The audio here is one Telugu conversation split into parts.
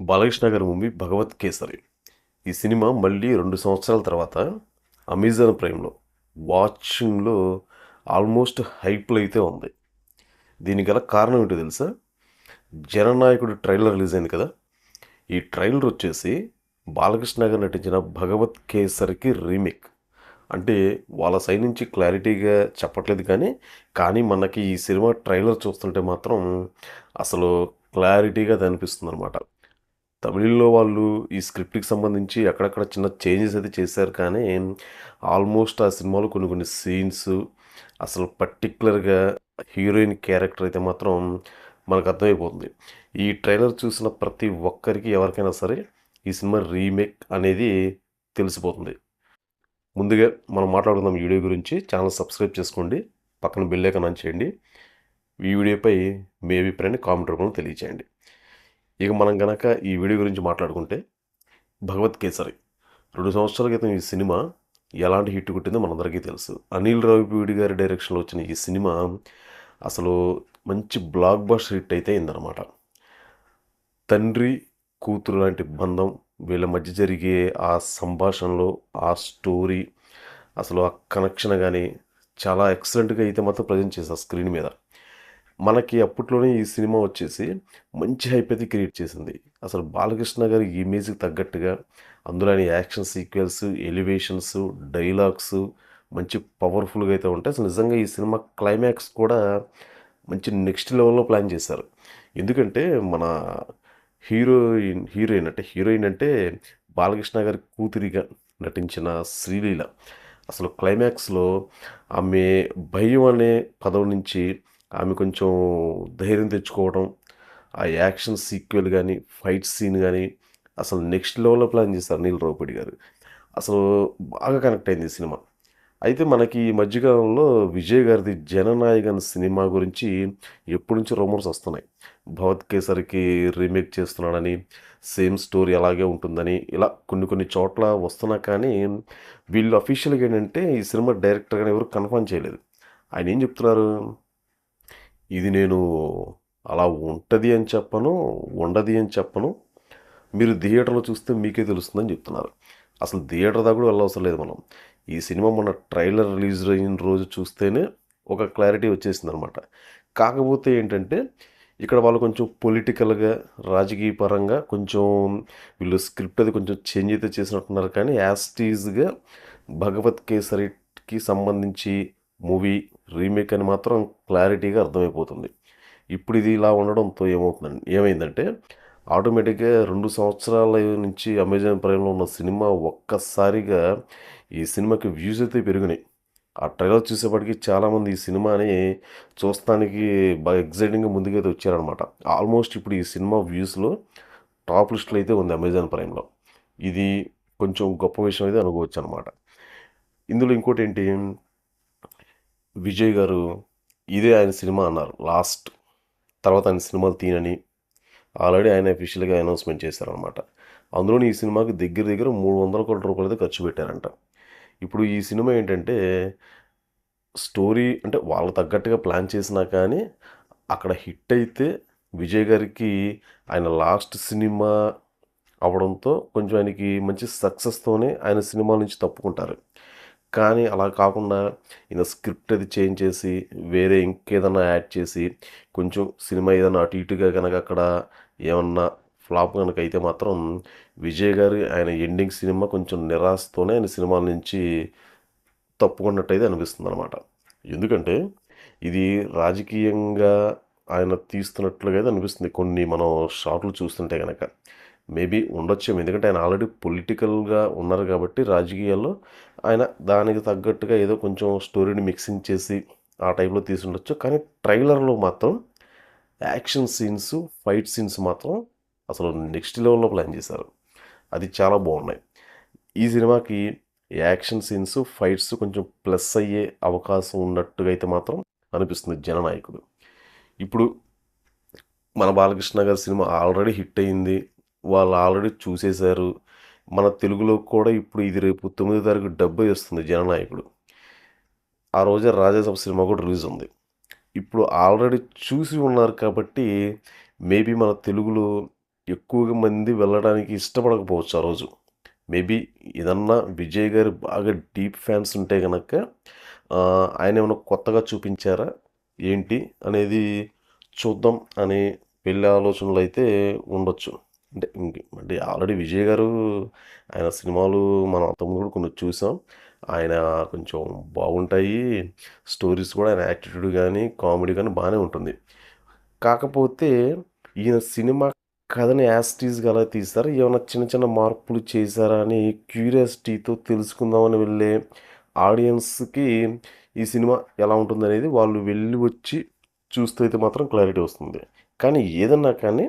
బాలకృష్ణ గారి మూవీ భగవత్ కేసరి. ఈ సినిమా మళ్ళీ రెండు సంవత్సరాల తర్వాత అమెజాన్ ప్రైమ్లో వాచింగ్లో ఆల్మోస్ట్ హైప్లో అయితే ఉంది. దీనికి గల కారణం ఏంటో తెలుసా? జననాయకుడు ట్రైలర్ రిలీజ్ అయింది కదా? ఈ ట్రైలర్ వచ్చేసి బాలకృష్ణ గారు నటించిన భగవత్ కేసరికి రీమేక్. అంటే వాళ్ళ సైడ్ నుంచి క్లారిటీగా చెప్పట్లేదు కానీ కానీ మనకి ఈ సినిమా ట్రైలర్ చూస్తుంటే మాత్రం అసలు క్లారిటీగా అది అనిపిస్తుంది అనమాట తమిళంలో వాళ్ళు ఈ స్క్రిప్ట్కి సంబంధించి అక్కడక్కడ చిన్న చేంజెస్ అయితే చేశారు. కానీ ఆల్మోస్ట్ ఆ సినిమాలో కొన్ని కొన్ని సీన్స్ అసలు పర్టికులర్గా హీరోయిన్ క్యారెక్టర్ అయితే మాత్రం మనకు అర్థమైపోతుంది. ఈ ట్రైలర్ చూసిన ప్రతి ఒక్కరికి ఎవరికైనా సరే ఈ సినిమా రీమేక్ అనేది తెలిసిపోతుంది. ముందుగా మనం మాట్లాడుకుందాం వీడియో గురించి. ఛానల్ సబ్స్క్రైబ్ చేసుకోండి. పక్కన బెల్ ఐకాన్ చేయండి. ఈ వీడియోపై మీ అభిప్రాయాన్ని కామెంట్ రూపంలో తెలియచేయండి. ఇక మనం గనక ఈ వీడియో గురించి మాట్లాడుకుంటే భగవత్ కేసరి. రెండు సంవత్సరాల క్రితం ఈ సినిమా ఎలాంటి హిట్ కొట్టిందో మనందరికీ తెలుసు. అనిల్ రావిపూడి గారి డైరెక్షన్లో వచ్చిన ఈ సినిమా అసలు మంచి బ్లాక్ బస్టర్ హిట్ అయితే అయిందనమాట తండ్రి కూతురు లాంటి బంధం వీళ్ళ మధ్య జరిగే ఆ సంభాషణలో ఆ స్టోరీ అసలు ఆ కనెక్షన్ కానీ చాలా ఎక్సలెంట్గా అయితే మాత్రం ప్రజెంట్ చేశారు స్క్రీన్ మీద. మనకి అప్పట్లోనే ఈ సినిమా వచ్చేసి మంచి హైప్ అయితే క్రియేట్ చేసింది. అసలు బాలకృష్ణ గారి ఇమేజ్కి తగ్గట్టుగా అందులో ఆయన యాక్షన్ సీక్వెన్స్ ఎలివేషన్స్ డైలాగ్స్ మంచి పవర్ఫుల్గా అయితే ఉంటాయి. అసలు నిజంగా ఈ సినిమా క్లైమాక్స్ కూడా మంచి నెక్స్ట్ లెవెల్లో ప్లాన్ చేశారు. ఎందుకంటే మన హీరోయిన్ హీరోయిన్ అంటే హీరోయిన్ అంటే బాలకృష్ణ గారి కూతురిగా నటించిన శ్రీలీల. అసలు క్లైమాక్స్లో ఆమె భయం అనే పదవి నుంచి ఆమె కొంచెం ధైర్యం తెచ్చుకోవడం ఆ యాక్షన్ సీక్వెల్ కానీ ఫైట్ సీన్ కానీ అసలు నెక్స్ట్ లెవెల్లో ప్లాన్ చేశారు నీల్ రావుపడి గారు. అసలు బాగా కనెక్ట్ అయింది ఈ సినిమా. అయితే మనకి ఈ మధ్యకాలంలో విజయ్ గారిది జననాయకన్ సినిమా గురించి ఎప్పటి నుంచి రూమర్స్ వస్తున్నాయి. భవత్ కేసరికి రీమేక్ చేస్తున్నాడని సేమ్ స్టోరీ అలాగే ఉంటుందని ఇలా కొన్ని కొన్ని చోట్ల వస్తున్నా కానీ వీళ్ళు అఫీషియల్గా ఏంటంటే ఈ సినిమా డైరెక్టర్ కానీ ఎవరు కన్ఫర్మ్ చేయలేదు. ఆయన ఏం చెప్తున్నారు? ఇది నేను అలా ఉంటుంది అని చెప్పను ఉండదు అని చెప్పను. మీరు థియేటర్లో చూస్తే మీకే తెలుస్తుందని చెప్తున్నారు. అసలు థియేటర్ దాకా కూడా వెళ్ళవసరం లేదు మనం. ఈ సినిమా మన ట్రైలర్ రిలీజ్ అయిన రోజు చూస్తేనే ఒక క్లారిటీ వచ్చేసింది అనమాట కాకపోతే ఏంటంటే ఇక్కడ వాళ్ళు కొంచెం పొలిటికల్గా రాజకీయ పరంగా కొంచెం వీళ్ళు స్క్రిప్ట్ అది కొంచెం చేంజ్ అయితే చేసినట్టున్నారు కానీ యాస్టీజ్గా భగవత్ కేసరికి సంబంధించి మూవీ రీమేక్ అని మాత్రం క్లారిటీగా అర్థమైపోతుంది. ఇప్పుడు ఇది ఇలా ఉండడంతో ఏమవుతుందండి ఏమైందంటే ఆటోమేటిక్గా రెండు సంవత్సరాల నుంచి అమెజాన్ ప్రైమ్లో ఉన్న సినిమా ఒక్కసారిగా ఈ సినిమాకి వ్యూస్ అయితే పెరిగినాయి. ఆ ట్రైలర్ చూసేప్పటికి చాలామంది ఈ సినిమాని చూస్తానికి బాగా ఎగ్జైటింగ్గా ముందుకైతే వచ్చారనమాట ఆల్మోస్ట్ ఇప్పుడు ఈ సినిమా వ్యూస్లో టాప్ లిస్ట్లో అయితే ఉంది అమెజాన్ ప్రైమ్లో. ఇది కొంచెం గొప్ప విషయం అయితే అనుకోవచ్చు అనమాట ఇందులో ఇంకోటి ఏంటి? విజయ్ గారు ఇదే ఆయన సినిమా అన్నారు. లాస్ట్ తర్వాత ఆయన సినిమాలు తీనని ఆల్రెడీ ఆయన అఫీషియల్గా అనౌన్స్మెంట్ చేశారనమాట అందులోని ఈ సినిమాకి దగ్గర దగ్గర మూడు వందల కోట్ల రూపాయలు అయితే ఖర్చు పెట్టారంట. ఇప్పుడు ఈ సినిమా ఏంటంటే స్టోరీ అంటే వాళ్ళు తగ్గట్టుగా ప్లాన్ చేసినా కానీ అక్కడ హిట్ అయితే విజయ్ గారికి ఆయన లాస్ట్ సినిమా అవడంతో కొంచెం ఆయనకి మంచి సక్సెస్తోనే ఆయన సినిమా నుంచి తప్పుకుంటారు. కానీ అలా కాకుండా ఈయన స్క్రిప్ట్ అది చేంజ్ చేసి వేరే ఇంకేదన్నా యాడ్ చేసి కొంచెం సినిమా ఏదైనా అటు ఇటుగా కనుక అక్కడ ఏమన్నా ఫ్లాప్ కనుక అయితే మాత్రం విజయ్ గారి ఆయన ఎండింగ్ సినిమా కొంచెం నిరాశతోనే ఆయన సినిమాల నుంచి తప్పుకున్నట్టయితే అనిపిస్తుంది అనమాట ఎందుకంటే ఇది రాజకీయంగా ఆయన తీస్తున్నట్లుగా అయితే అనిపిస్తుంది కొన్ని మనం షాట్లు చూస్తుంటే కనుక మేబీ ఉండొచ్చు ఎందుకంటే ఆయన ఆల్రెడీ పొలిటికల్గా ఉన్నారు కాబట్టి రాజకీయాల్లో ఆయన దానికి తగ్గట్టుగా ఏదో కొంచెం స్టోరీని మిక్సింగ్ చేసి ఆ టైప్లో తీసుండొచ్చు. కానీ ట్రైలర్లో మాత్రం యాక్షన్ సీన్స్ ఫైట్ సీన్స్ మాత్రం అసలు నెక్స్ట్ లెవెల్లో ప్లాన్ చేశారు. అది చాలా బాగున్నాయి. ఈ సినిమాకి యాక్షన్ సీన్స్ ఫైట్స్ కొంచెం ప్లస్ అయ్యే అవకాశం ఉన్నట్టుగా అయితే మాత్రం అనిపిస్తుంది జననాయకుడు ఇప్పుడు మన బాలకృష్ణ గారి సినిమా ఆల్రెడీ హిట్ అయింది. వాళ్ళు ఆల్రెడీ చూసేశారు. మన తెలుగులో కూడా ఇప్పుడు ఇది రేపు తొమ్మిదో తారీఖు డెబ్బై వస్తుంది జననాయకుడు. ఆ రోజే రాజాసభ సినిమా కూడా రిలీజ్ ఉంది. ఇప్పుడు ఆల్రెడీ చూసి ఉన్నారు కాబట్టి మేబీ మన తెలుగులో ఎక్కువగా మంది వెళ్ళడానికి ఇష్టపడకపోవచ్చు ఆ రోజు. మేబీ ఏదన్నా విజయ్ గారు బాగా డీప్ ఫ్యాన్స్ ఉంటే కనుక ఆయన ఏమైనా కొత్తగా చూపించారా? ఏంటి? అనేది చూద్దాం అనే వెళ్ళే ఆలోచనలు అయితే ఉండొచ్చు. అంటే అంటే ఆల్రెడీ విజయ్ గారు ఆయన సినిమాలు మనం అంతకుముందు కూడా కొన్ని చూసాం. ఆయన కొంచెం బాగుంటాయి. స్టోరీస్ కూడా ఆయన యాటిట్యూడ్ కానీ కామెడీ కానీ బాగానే ఉంటుంది. కాకపోతే ఈయన సినిమా కథని యాస్టీస్గా అలా తీస్తారా? ఏమైనా చిన్న చిన్న మార్పులు చేశారా అని క్యూరియాసిటీతో తెలుసుకుందామని వెళ్ళే ఆడియన్స్కి ఈ సినిమా ఎలా ఉంటుందనేది వాళ్ళు వెళ్ళి వచ్చి చూస్తే అయితే మాత్రం క్లారిటీ వస్తుంది. కానీ ఏదన్నా కానీ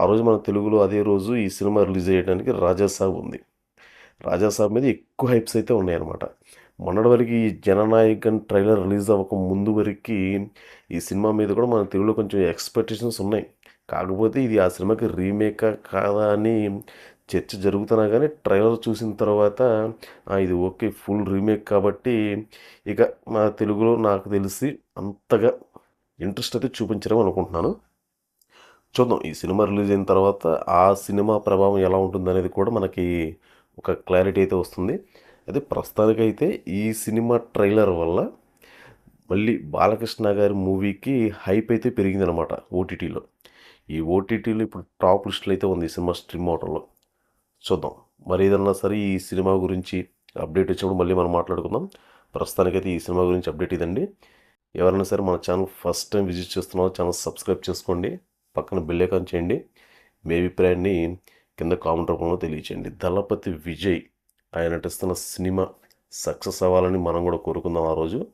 ఆ రోజు మన తెలుగులో అదే రోజు ఈ సినిమా రిలీజ్ అయ్యడానికి రాజాసాబ్ ఉంది. రాజాసాబ్ మీద ఎక్కువ హైప్స్ అయితే ఉన్నాయన్నమాట. మొన్నటి వరకు ఈ జననాయకన్ ట్రైలర్ రిలీజ్ అవ్వక ముందు వరకు ఈ సినిమా మీద కూడా మన తెలుగులో కొంచెం ఎక్స్పెక్టేషన్స్ ఉన్నాయి. కాకపోతే ఇది ఆ సినిమాకి రీమేకా కాదా అని చర్చ జరుగుతున్నా కానీ ట్రైలర్ చూసిన తర్వాత ఇది ఓకే ఫుల్ రీమేక్ కాబట్టి ఇక మా తెలుగులో నాకు తెలిసి అంతగా ఇంట్రెస్ట్ అయితే చూపించడం అనుకుంటున్నాను చూద్దాం. ఈ సినిమా రిలీజ్ అయిన తర్వాత ఆ సినిమా ప్రభావం ఎలా ఉంటుంది అనేది కూడా మనకి ఒక క్లారిటీ అయితే వస్తుంది. అయితే ప్రస్తుతానికైతే ఈ సినిమా ట్రైలర్ వల్ల మళ్ళీ బాలకృష్ణ గారి మూవీకి హైప్ అయితే పెరిగిందనమాట ఓటీటీలో. ఈ ఓటీటీలో ఇప్పుడు టాప్ లిస్టులు అయితే ఉంది ఈ సినిమా స్ట్రీమ్ అవటంలో చూద్దాం. మరి ఏదన్నా సరే ఈ సినిమా గురించి అప్డేట్ వచ్చినప్పుడు మళ్ళీ మనం మాట్లాడుకుందాం. ప్రస్తుతానికైతే ఈ సినిమా గురించి అప్డేట్ ఇదండి. ఎవరైనా సరే మన ఛానల్ ఫస్ట్ టైం విజిట్ చేస్తున్నారో ఛానల్ సబ్స్క్రైబ్ చేసుకోండి. పక్కన బెల్ చేయండి. మీ అభిప్రాయాన్ని కింద కామెంట్ రూపంలో తెలియచేయండి. దళపతి విజయ్ ఆయన నటిస్తున్న సినిమా సక్సెస్ అవ్వాలని మనం కూడా కోరుకుందాం ఆ రోజు.